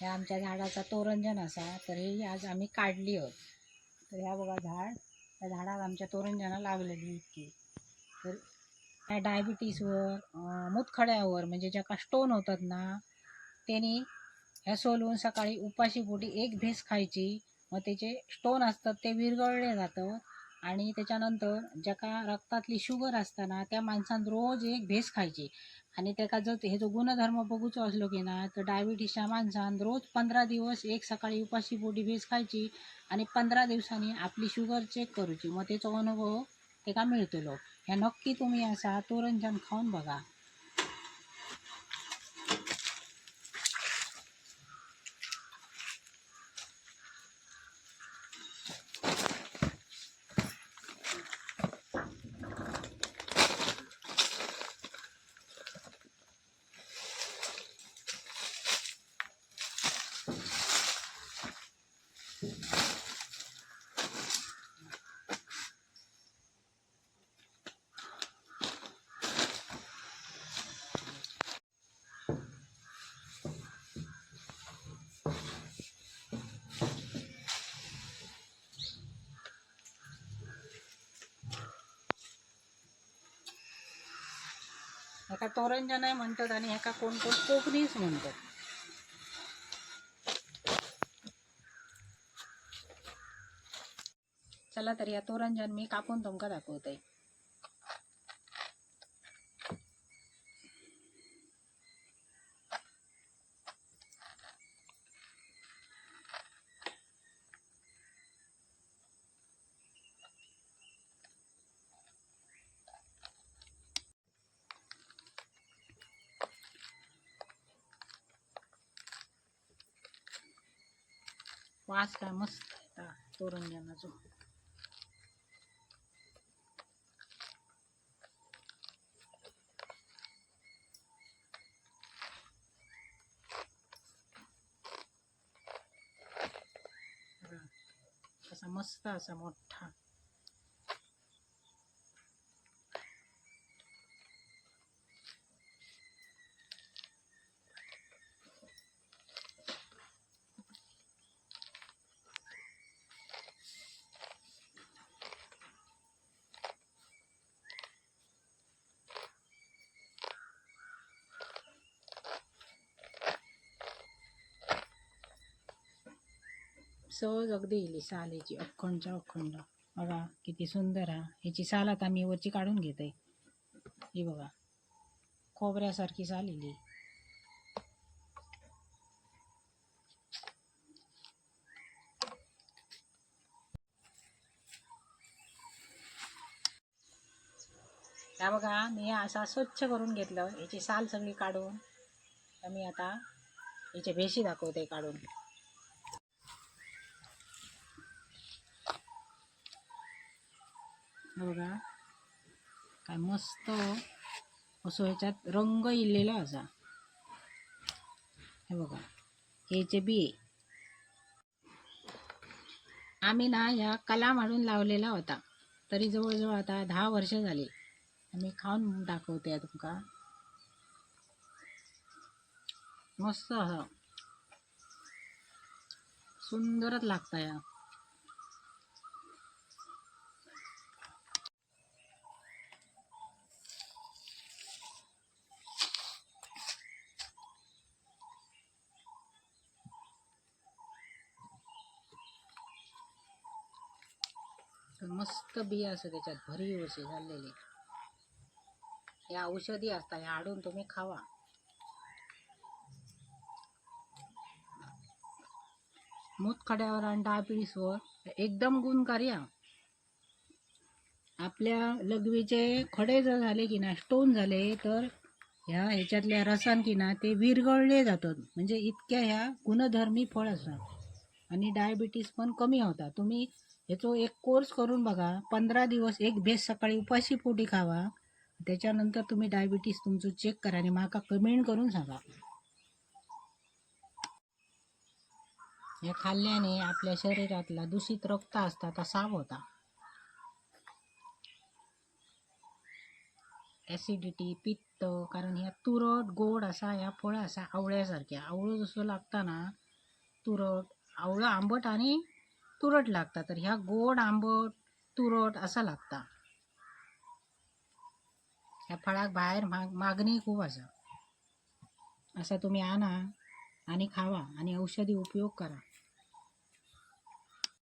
ह्या आमच्या झाडाचा तोरंजन असा तर ही आज आम्ही काढली आहोत. तर ह्या बघा झाड त्या झाडाला आमच्या तोरंजना लागलेली इतकी. तर ह्या डायबिटीसवर मुतखड्यावर मूतखड्यावर म्हणजे ज्याका स्टोन होतात ना त्यांनी ह्या सोलवून सकाळी उपाशी पोटी एक भेस खायची. मग त्याचे स्टोन असतात ते विरघळले जातं. आणि त्याच्यानंतर ज्याका रक्तातली शुगर असताना त्या माणसान रोज एक भेस खायची. आणि त्याका जर हे जो गुणधर्म बघूचो असलो की ना तर डायबिटीसच्या माणसान रोज पंधरा दिवस एक सकाळी उपाशी पोटी भेस खायची आणि पंधरा दिवसांनी आपली शुगर चेक करूची. मग त्याचो अनुभव तेका मिळतलो? ह्या नक्की तुम्ही असा तोरंजन खाऊन बघा. ह्याका तोरंजनय म्हणतात आणि ह्याका कोण कोण कोकणीच म्हणतात. चला तर या तोरंजन मी कापून तुमका दाखवते वास काय मस्त आहे तोरंजनाचो जो असा मस्त असा मोठा सहज अगदी येईल साल याची अखंडच्या अखंड. बघा किती सुंदर हा. ह्याची साल आता मी वरची काढून घेते. ही बघा. खोबऱ्यासारखी साल इली. हा बघा मी असा स्वच्छ करून घेतलं. याची साल सगळी काढून. तर मी आता याचे भेशी दाखवते काढून. बघा. काय मस्त असं ह्याच्यात रंग इलेला असा. हे बघा. ह्याचे बी आम्ही ना ह्या कला मांडून लावलेला होता. तरी जवळजवळ आता दहा वर्ष झाली. आम्ही खाऊन दाखवते तुमका. मस्त असं. सुंदरच लागता या. मस्त बिया असं त्याच्यात भरीव असे झालेले. या औषधी असतात ह्या हाडून तुम्ही खावा. मूतखड्यावर आणि डायबिटीसवर एकदम गुणकारी आपल्या लघवीचे खडे जर झाले की ना स्टोन झाले तर ह्या ह्याच्यातल्या रसान की ना ते विरगळले जातात. म्हणजे इतक्या ह्या गुणधर्मी फळ असतात. आणि डायबिटीस पण कमी होता तुम्ही ह्याचो एक कोर्स करून बघा. पंधरा दिवस एक बेस सकाळी उपाशी पोटी खावा. त्याच्यानंतर तुम्ही डायबिटीस तुमचं चेक करा आणि माका कमेंट करून सांगा. हे खाल्ल्याने आपल्या शरीरातला दूषित रक्त असता तो साफ होता. ॲसिडिटी पित्त कारण ह्या तुरट गोड असा ह्या फळ असा आवळ्यासारख्या. आवळं जसं लागता ना तुरट आवळं आंबट आणि तुरट लागता तर ह्या गोड आंबट तुरट असा लागता. ह्या फळाक बाहेर माग मागणी खूप असा. असा तुम्ही आणा आणि खावा आणि औषधी उपयोग करा.